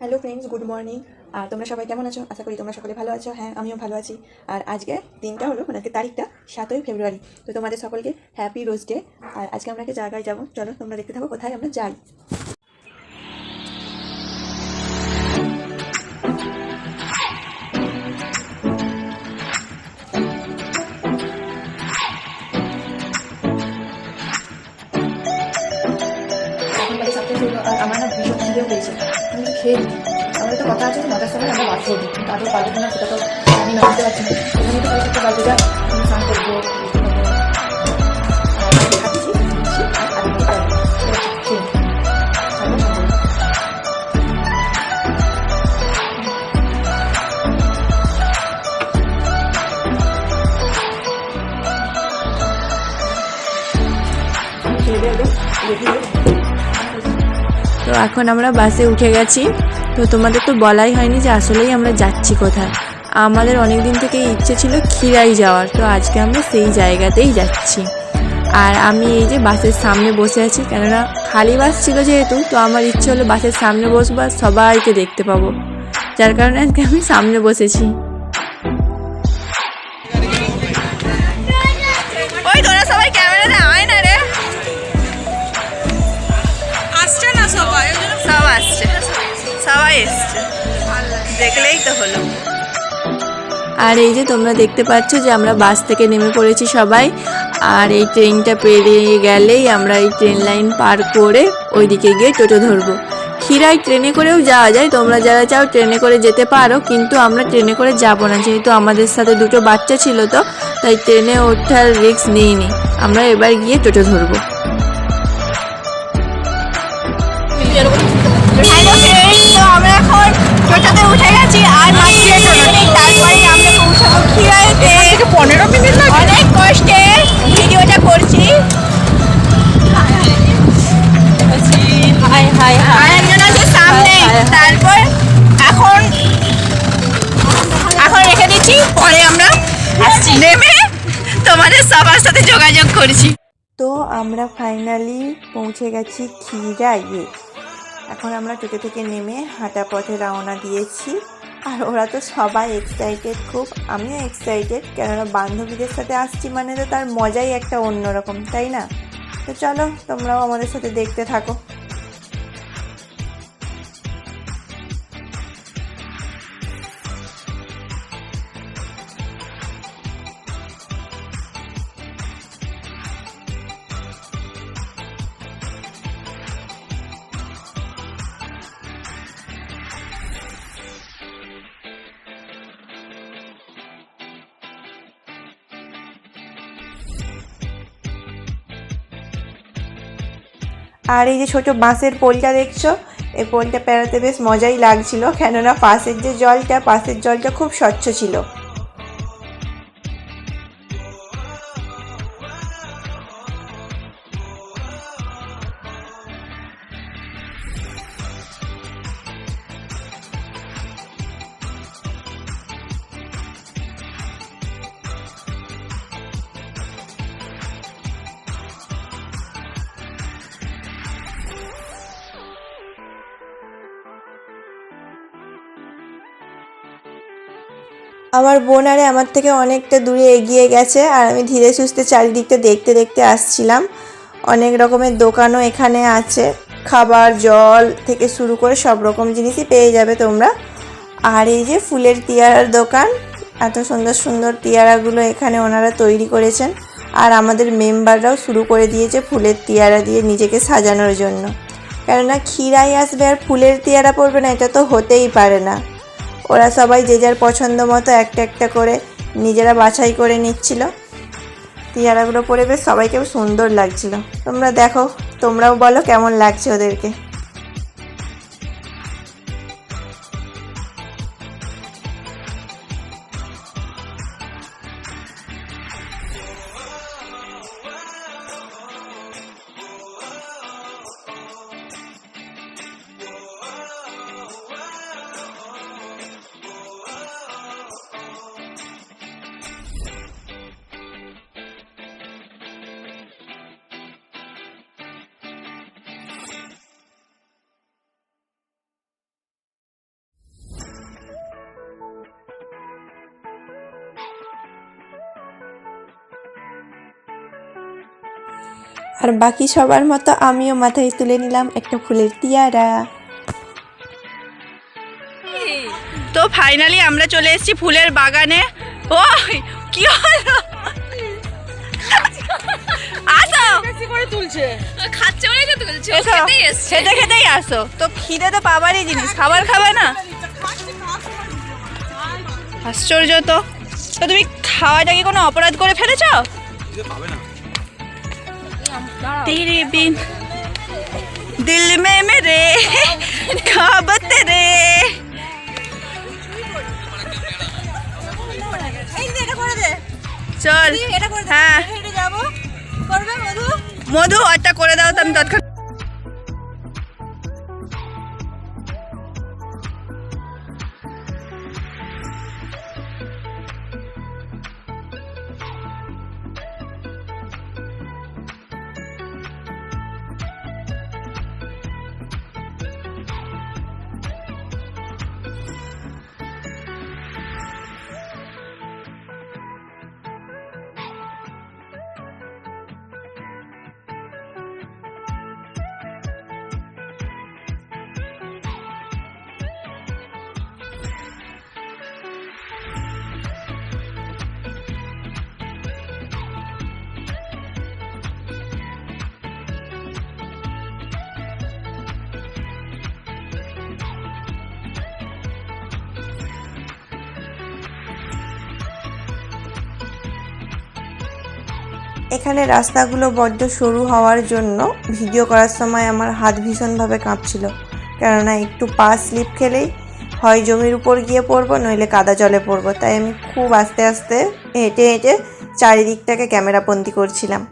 Hello friends good morning আর তোমরা সবাই কেমন আছো? আশা করি তোমরা সকলে ভালো আছো। হ্যাঁ আমিও ভালো আছি। আর আজকে দিনটা হলো মানে আজকে তারিখটা সাতই ফেব্রুয়ারি। তো তোমাদের সকলকে হ্যাপি রোজ ডে আর আজকে আমরা একটা জায়গায় যাব। চলো, তোমরা দেখতে থাকো কোথায় আমরা যাই। একটু নিই আমাদের তো কথা আছে নটার সময় আমরা বাস করব তারপর পারব না সেটা তো আমি না পারছি না। আমি তো একটা বাজে যা স্নান করব। এখন আমরা বাসে উঠে গেছি। তো তোমাদের তো বলাই হয়নি যে আসলেই আমরা যাচ্ছি কোথায়। আমাদের অনেক দিন থেকেই ইচ্ছে ছিল খিরাই যাওয়ার। তো আজকে আমরা সেই জায়গাতেই যাচ্ছি। আর আমি এই যে বাসের সামনে বসে আছি, কেননা খালি বাস ছিল যেহেতু, তো আমার ইচ্ছে হলো বাসের সামনে বসবো আর সবাইকে দেখতে পাবো। যার কারণে আজকে আমি সামনে বসেছি। দেখলেই তো হলো। আর এই যে তোমরা দেখতে পাচ্ছ যে আমরা বাস থেকে নেমে পড়েছি সবাই আর এই ট্রেনটা পেরিয়ে গেলেই আমরা এই ট্রেন লাইন পার করে ওইদিকে গিয়ে টোটো ধরবো। খিরাই ট্রেনে করেও যাওয়া যায় তোমরা যারা চাও ট্রেনে করে যেতে পারো কিন্তু আমরা ট্রেনে করে যাব না যেহেতু আমাদের সাথে দুটো বাচ্চা ছিল তো তাই ট্রেনে ওঠার রিস্ক নিইনি। আমরা এবার গিয়ে টোটো ধরবো। এখন উঠে গেছি আর তারপরে আমরা পৌঁছাবো খিরাইতে পনেরো মিনিট অনেক কষ্টে ভিডিওটা করছি। হাই হাই হাই একজন আছে সামনে। তারপর এখন এখন রেখে দিচ্ছি পরে আমরা আসছি। নেমে তোমাদের সবার সাথে যোগাযোগ করছি। তো আমরা ফাইনালি পৌঁছে গেছি খিরাইয়ে এখন আমরা টোটো থেকে নেমে হাঁটা পথে রওনা দিয়েছি। আর ওরা তো সবাই এক্সাইটেড খুব। আমিও এক্সাইটেড কেননা বান্ধবীদের সাথে আসছি মানে তো তার মজাই একটা অন্যরকম, তাই না? তো চলো, তোমরাও আমাদের সাথে দেখতে থাকো। আর এই যে ছোট বাঁশের পোলটা দেখছ, এই পোলটা পেরাতে বেশ মজাই লাগছিল। কেননা পাশের যে জলটা, পাশের জলটা খুব স্বচ্ছ ছিল। আমার বোন আরে আমার থেকে অনেকটা দূরে এগিয়ে গেছে আর আমি ধীরে সুস্থে চারিদিকটা দেখতে দেখতে আসছিলাম। অনেক রকমের দোকানও এখানে আছে। খাবার, জল থেকে শুরু করে সব রকম জিনিসই পেয়ে যাবে তোমরা। আর এই যে ফুলের তিয়ারার দোকান, এত সুন্দর সুন্দর তিয়ারাগুলো এখানে ওনারা তৈরি করেছেন। আর আমাদের মেম্বাররাও শুরু করে দিয়েছে ফুলের তিয়ারা দিয়ে নিজেকে সাজানোর জন্য। কেননা ক্ষীরাই আসবে আর ফুলের তিয়ারা পড়বে না, এটা তো হতেই পারে না। ওরা সবাই যে যার পছন্দ মতো একটা একটা করে নিজেরা বাছাই করে নিচ্ছিল। পেয়ারাগুলো পরে বেশ সবাইকে সুন্দর লাগছিল। তোমরা দেখো, তোমরাও বলো কেমন লাগছে ওদেরকে। আর বাকি সবার মতো আমিও মাথায় তুলে নিলাম একটা ফুলের টিয়ারা তো ফাইনালি আমরা চলে এসেছি ফুলের বাগানে। ও কি হলো? আসো। করে তুলছে খাচ্ছে বলেই তো তুলছে। খেতেই এসছে। খেতে খেতেই আসো। তো খিদে তো পাবারই জিনিস। খাবার খাবে না? আশ্চর্য তো। তো তুমি খাওয়াটা কি কোনো অপরাধ করে ফেলেছ? তেরে बिन দিল में मेरे खाब রে চল হ্যাঁ। মধু? একটা করে দাও তো আমি তৎক্ষণ এখানে রাস্তাগুলো বড্ড সরু হওয়ার জন্য ভিডিও করার সময় আমার হাত ভীষণভাবে কাঁপছিল। কেননা একটু পা স্লিপ খেলেই হয় জমির উপর গিয়ে পড়ব, নইলে কাদা জলে পড়ব। তাই আমি খুব আস্তে আস্তে হেঁটে হেঁটে চারিদিকটাকে ক্যামেরাবন্দি করছিলাম।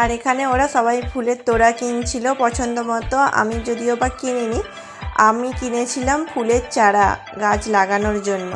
আর এখানে ওরা সবাই ফুলের তোড়া কিনছিল পছন্দ মতো। আমি যদিও বা কিনিনি, আমি কিনেছিলাম ফুলের চারা গাছ লাগানোর জন্য।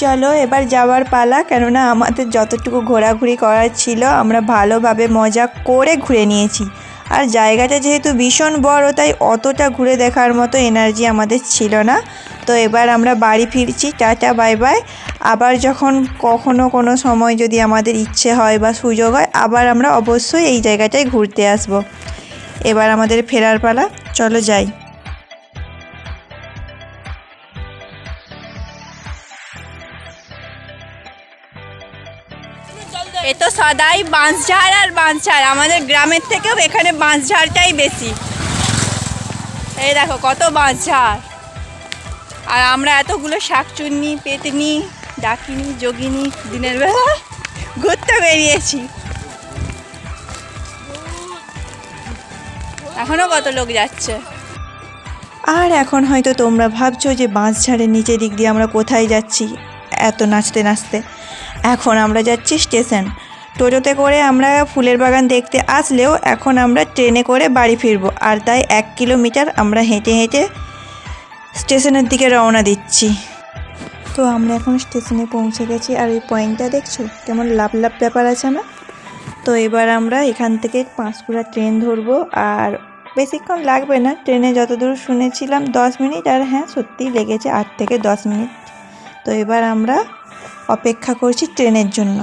চলো এবার যাওয়ার পালা, কেননা আমাদের যতটুকু ঘোরাঘুরি করার ছিল, আমরা ভালোভাবে মজা করে ঘুরে নিয়েছি। আর জায়গাটা যেহেতু ভীষণ বড়, তাই অতটা ঘুরে দেখার মতো এনার্জি আমাদের ছিল না। তো এবার আমরা বাড়ি ফিরছি, টাটা বাই বাই আবার যখন কখনো কোনো সময় যদি আমাদের ইচ্ছে হয় বা সুযোগ হয়, আবার আমরা অবশ্যই এই জায়গাটায় ঘুরতে আসব। এবার আমাদের ফেরার পালা, চলো যাই। এ তো সদাই বাঁশঝাড় আর বাঁশঝাড়, আমাদের গ্রামের থেকেও এখানে বাঁশঝাড়টাই বেশি। এই দেখো কত বাঁশঝাড়। আর আমরা এতগুলো শাকচুন্নি, পেতনি, ডাকিনি, যোগিনি দিনের বেলা ঘুরতে বেরিয়েছি। এখনও কত লোক যাচ্ছে? আর এখন হয়তো তোমরা ভাবছ যে বাঁশঝাড়ের নিচে দিক দিয়ে আমরা কোথায় যাচ্ছি? এত নাচতে নাচতে। এখন আমরা যাচ্ছি স্টেশন। টোটোতে করে আমরা ফুলের বাগান দেখতে আসলেও এখন আমরা ট্রেনে করে বাড়ি ফিরবো। আর তাই এক কিলোমিটার আমরা হেঁটে হেঁটে স্টেশনের দিকে রওনা দিচ্ছি। তো আমরা এখন স্টেশনে পৌঁছে গেছি। আর এই পয়েন্টটা দেখছ? কেমন লাভ লাভ ব্যাপার আছে না? তো এবার আমরা এখান থেকে পাঁশকুড়া ট্রেন ধরবো। আর বেশিক্ষণ লাগবে না। ট্রেনে যতদূর শুনেছিলাম দশ মিনিট। আর হ্যাঁ সত্যিই লেগেছে আট থেকে দশ মিনিট। তো এবার আমরা অপেক্ষা করছি ট্রেনের জন্য।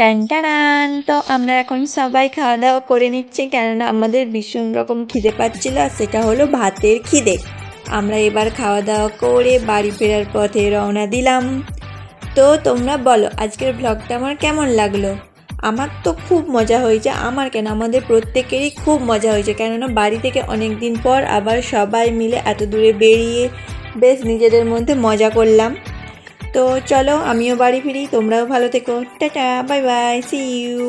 টান তো আমরা এখন সবাই খাওয়া দাওয়া করে নিচ্ছি, কেননা আমাদের ভীষণ রকম খিদে পাচ্ছিল, আর সেটা হলো ভাতের খিদে। আমরা এবার খাওয়া দাওয়া করে বাড়ি ফেরার পথে রওনা দিলাম। তো তোমরা বলো, আজকের ব্লগটা আমার কেমন লাগল? আমার তো খুব মজা হয়েছে, আমার কেন? আমাদের প্রত্যেকেরই খুব মজা হয়েছে, কেননা বাড়ি থেকে অনেক দিন পর আবার সবাই মিলে এত দূরে বেরিয়ে বেশ নিজেদের মধ্যে মজা করলাম। তো চলো আমিও বাড়ি ফিরি তোমরাও ভালো থেকো। Tata bye bye see you